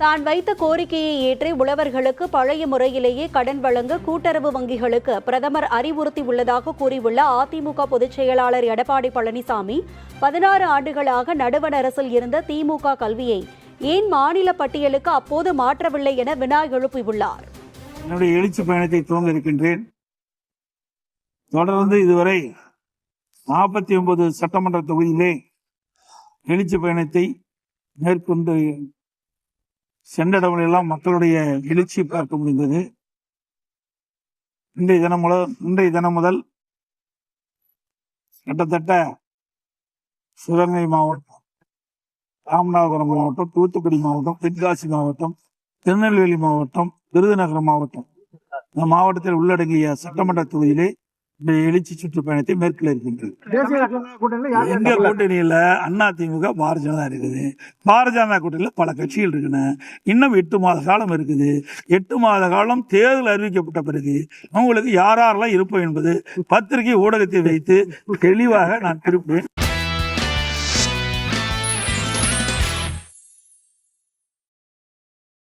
தான் வைத்த கோரிக்கையை ஏற்றி உழவர்களுக்கு பழைய முறையிலேயே கடன் வழங்க கூட்டுறவு வங்கிகளுக்கு பிரதமர் அறிவுறுத்தி உள்ளதாக கூறியுள்ள அதிமுக பொதுச் செயலாளர் எடப்பாடி பழனிசாமி பதினாறு ஆண்டுகளாக நடுவண் அரசில் இருந்த திமுக கல்வியை ஏன் மாநில பட்டியலுக்கு அப்போது மாற்றவில்லை என வினா எழுப்பியுள்ளார். என்னுடைய எழுச்சி பயணத்தை துவங்க இருக்கின்றேன். தொடர்ந்து இதுவரை நாற்பத்தி ஒன்பது சட்டமன்ற தொகுதியிலே எழுச்சி பயணத்தை மேற்கொண்டு சென்ற இடங்களெல்லாம் மக்களுடைய எழுச்சி பார்க்க முடிந்தது. இன்றைய தினம் முதல் இன்றைய தினம் முதல் கிட்டத்தட்ட சிவகங்கை மாவட்டம் ராமநாதபுரம் மாவட்டம் தூத்துக்குடி மாவட்டம் தென்காசி மாவட்டம் திருநெல்வேலி மாவட்டம் விருதுநகர் மாவட்டம். இந்த மாவட்டத்தில் உள்ளடங்கிய சட்டமன்ற தொகுதியிலே இந்த எழுச்சி சுற்றுப்பயணத்தை மேற்கொள்ள இருக்கின்றது எங்க கூட்டணியில அண்ணா திமுக பாரதிய ஜனதா இருக்குது. பாரதிய ஜனதா கூட்டணியில பல கட்சிகள் இருக்குன்னு இன்னும் எட்டு மாத காலம் இருக்குது. எட்டு மாத காலம் தேர்தல் அறிவிக்கப்பட்ட பிறகு அவங்களுக்கு யாரெல்லாம் இருப்போம் என்பது பத்திரிகை ஊடகத்தை வைத்து தெளிவாக நான் திருப்பேன்